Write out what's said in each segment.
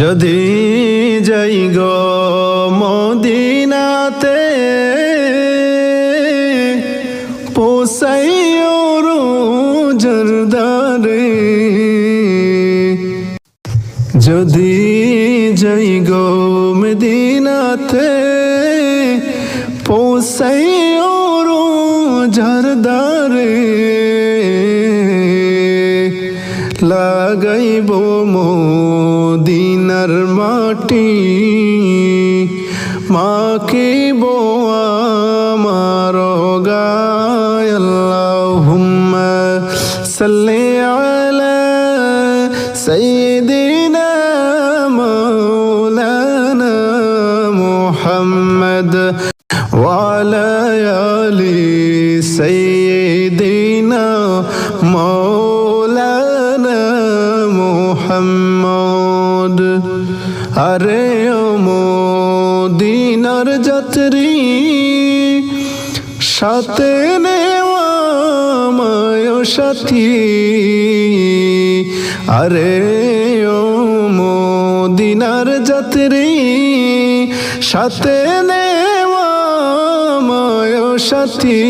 যদি যাই গো মদিনাতে পোসাইও জরদারে যদি যাই গো মদিনাতে পোসাইও ঝরদারে লাগাইব মদিনার মাটি মাকে আমার গায় আল্লাহুম্মা সাল্লি আলা সাইয়্যিদিনা মাওলানা মুহাম্মদ ওয়া আলা সাথী আরে ও মদিনার যাত্রী সাথে নেওয়া মায় সাথী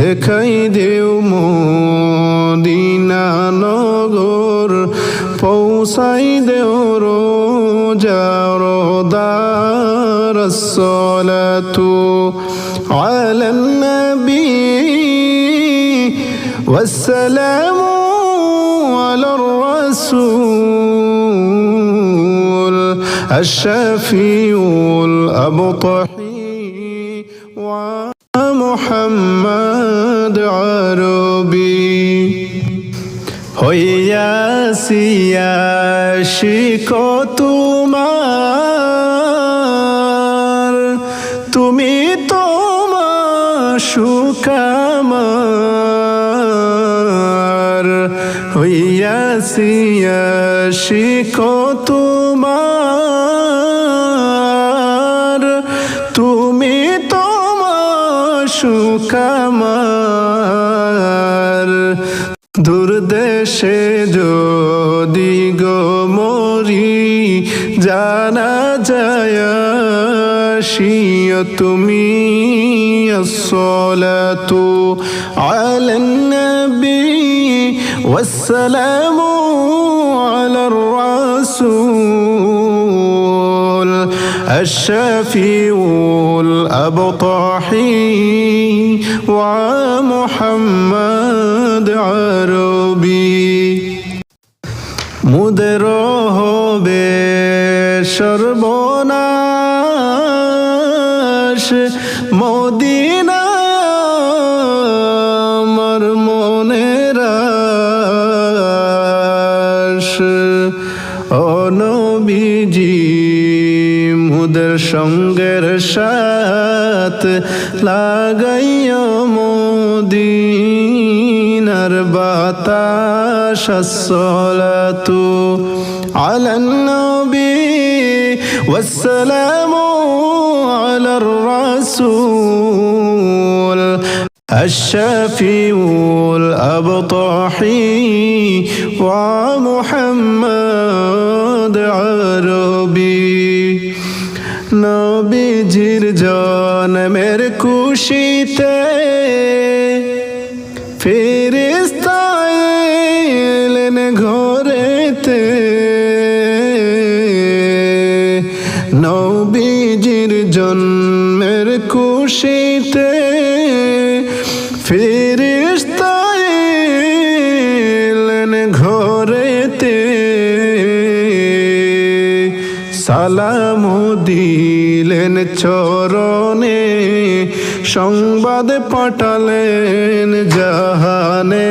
দেখাই দেও মদিনা নগর পৌঁছাই দেও রোজার দার الصلاة على والسلام على الرسول الشافي الأبطحي ومحمد عربي. هيا سيا شيكو সুকামার দূরদেশে যদি গো মরি জানা যায় শিয় তুমি الصلاة على النبي والسلام على الرسول الشفيع الأبطحي ومحمد عربي মুদের হবে সর্বনাশ মদিনা মুদের সঙ্গের সাথ লাগাইও মদিনার বাতাস الصلاة على النبي والسلام على الرسول الشفيع الأبطحي ومحمد নবীজির জন্মের খুশিতে ফেরেস্তায় এলেন ঘরেতে। নবীজির জন্মের খুশিতে ফেরেস্তায় সালাম দিলেন চরণে সংবাদ পাঠালেন জাহানে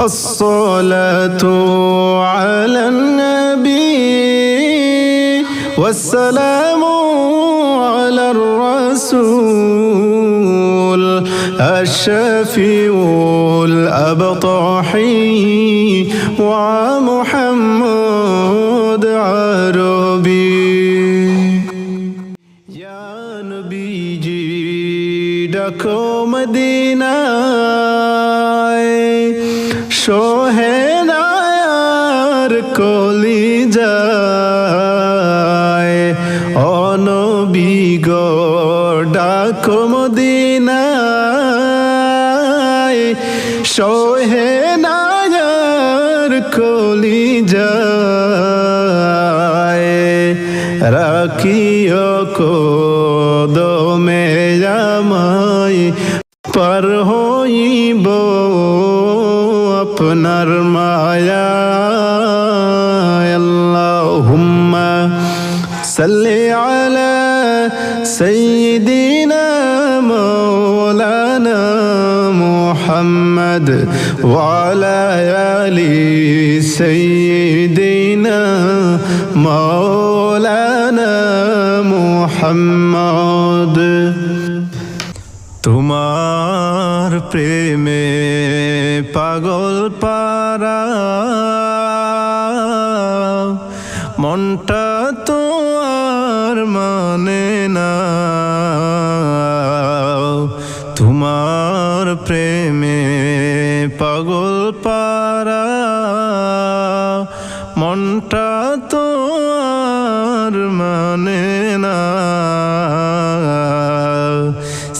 الصلاة على النبي والسلام على الرسول الشفيع الأبطحي ومحمد ডাকো মদিনায় রাখিও কোদমে আমায় পার হইব আপনার মায়া। আল্লাহুম্মা সাল্লি আলা সাইয়্যিদিনা মাওলানা মুহাম্মদ ওয়ালা আলি মাওলানা মুহাম্মদ তোমার প্রেমে পাগল পারা। মনটা তোমার মানে না।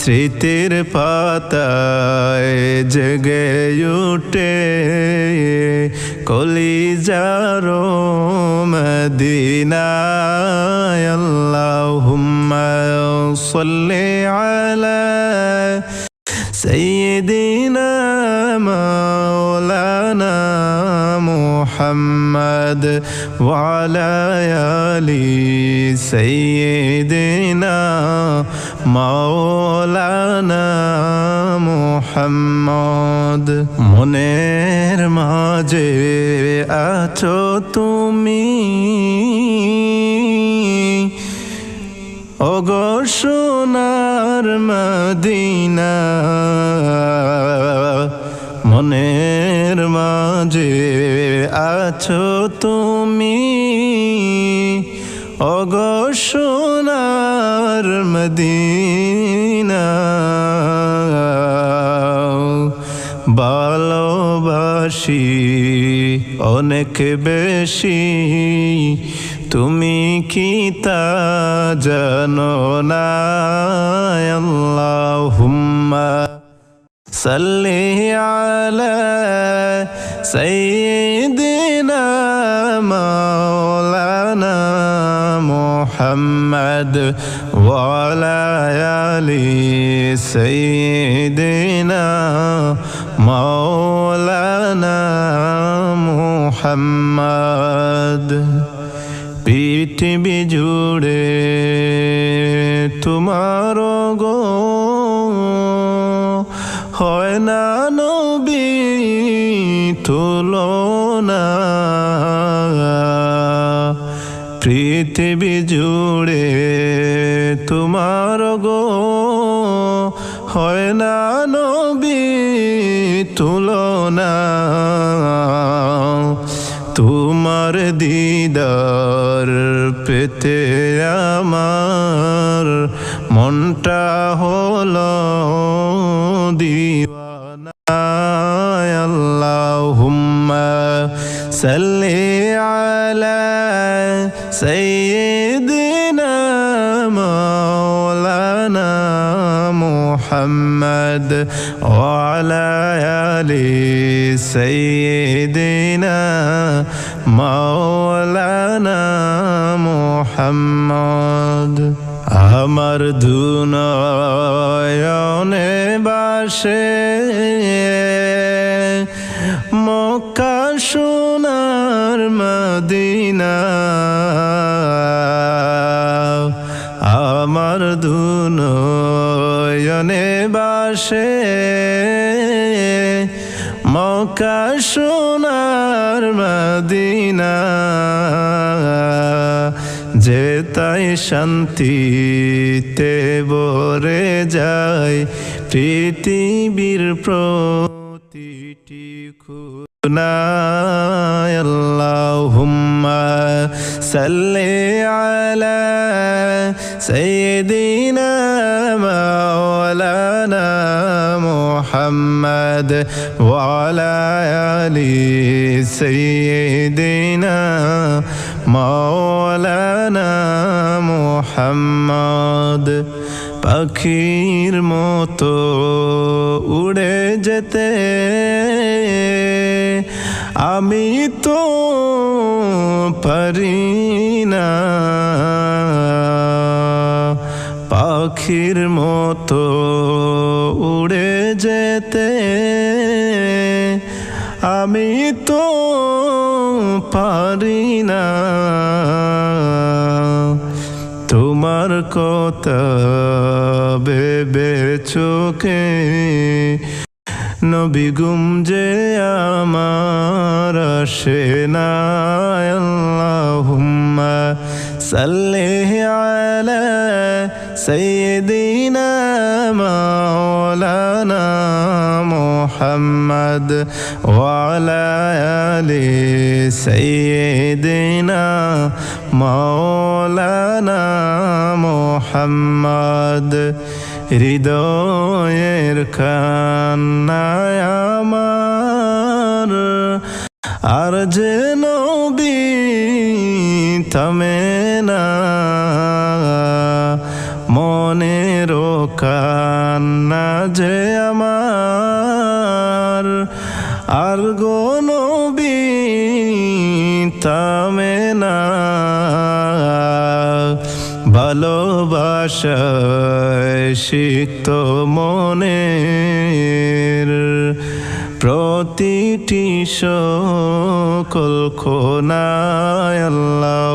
স্মৃতির পাতায় জেগে উঠে কলি যারো আল্লাহুম্মা আল আলা সাইয়্যিদিনা মাওলানা محمد وعلى آل سيدنا مولانا محمد মনের মাঝে আছো তুমি ওগো সোনার মদিনা মনের মাঝে আছো তুমি। ওগো সোনার মদিনা। ভালোবাসি অনেক বেশি। তুমি কি তা জানো না? আল্লাহুম্মা। সাল্লি আলা সাইয়্যিদিনা মাওলানা মুহাম্মদ ওয়ালা আলি সাইয়্যিদিনা মাওলানা মুহাম্মদ পৃথিবী জুড়ে তোমার গো হয় না নবী, তুলনা। পৃথিবী জুড়ে তোমার গো হয় না নবী, তুলনা। তোমার দিদার পেতে আমার মনটা হলো সাল্লি আলা সাইয়্যিদিনা মাওলানা মুহাম্মদ ওয়ালা আলি সাইয়্যিদিনা মাওলানা মুহাম্মদ আমার দুনয়নে বাসে মক্কা বাসে মক্কা সোনার মদিনা। যে তাই শান্তিতে বরে যায়, পৃথিবীর প্রতিটি খুনায় আল্লাহুম্মা সাল্লি আলা সাইয়্যিদিনা মাওলানা محمد وعلى آل سيدنا مولانا محمد পাখির মতো উড়ে যেতে আমি তো পারি না পাখির মতো উড়ে যেতে আমি তো পারি না। তোমার কথা বেবে চোখে নবী গুম যে আমার আসে না। সাল্লি আলা সাইয়্যিদিনা মাওলানা মুহাম্মদ ওয়ালা আলি সাইয়্যিদিনা মাওলানা মুহাম্মদ হৃদয়ের কান্নায় আমার, আর যে নবী থামে না। মনের কান্না যে আমার। আর গো নবী, থামে না। ভালোবাসায় সিক্ত মনের প্রতিটি সকল খোনায় আল্লাহুম্মা